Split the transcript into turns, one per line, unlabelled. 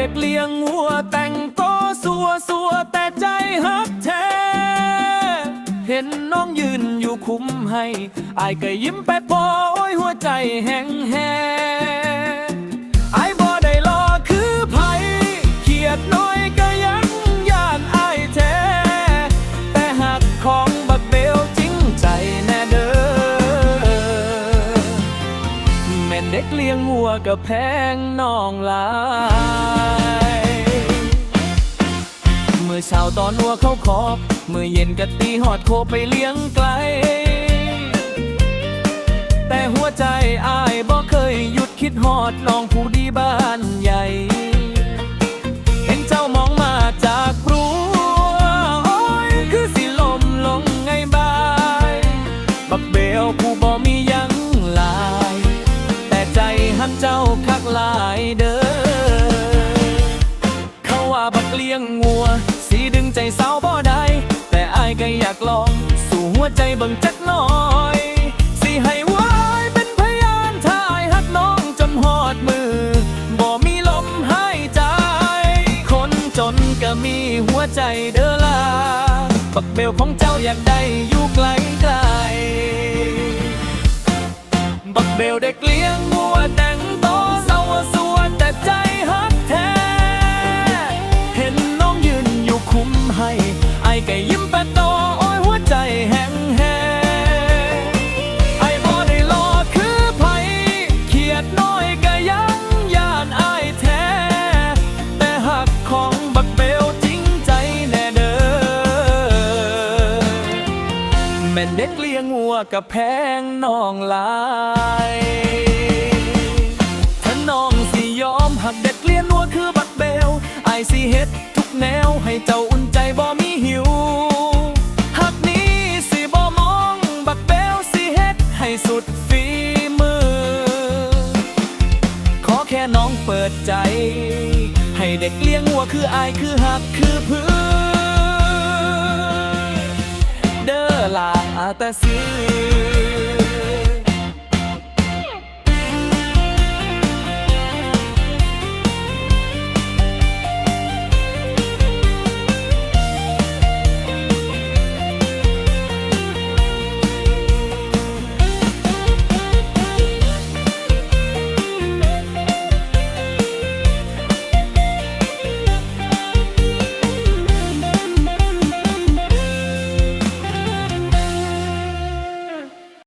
เด็กเลี้ยงวัวแต่งโตสัวสัวแต่ใจฮักแท้ เห็นน้องยืนอยู่คุ้มให้อายก็ยิ้มไปพอโอ้ยหัวใจแห้งแห้ง เกเลี้ยงวัวกับแพงน้องลาย เมื่อเช้าตอนวัวเขาขอบ เมื่อเย็นกะตีหอดโคไปเลี้ยงไกล แต่หัวใจอายบ่เคยหยุดคิดหอดน้องผู้ดีบ้านใหญ่ เห็นเจ้ามองมาจากรั้วโอ้ยคือสิลมลงไงบาย บักเบลผู้บ่มี อยก็อยากลอง สู่หัวใจเบิ่งจักหน่อย สิให้ไว้เป็นพยานถ้ายหักน้องจนหอดมือ บ่มีลมหายใจ คนจนก็มีหัวใจเด้อล่ะบักเบลของเจ้าอยากได้อยู่ไกลไกลบักเบลเด็กเลี้ยง ม่นเด็กเลี้ยงวัวกับแพงน้องลายถ้าน้องสิยอมหักเด็กเลี้ยงวัวคือบักเบลไอสิเฮ็ดทุกแนวให้เจ้าอุ่นใจบ่มีหิวหักนี้สิบ่มองบักเบลสิเฮ็ดให้สุดฝีมือ ขอแค่น้องเปิดใจ ให้เด็กเลี้ยงวัวคืออายคือหักคือพื้น ลาอลาแต่ซื้อ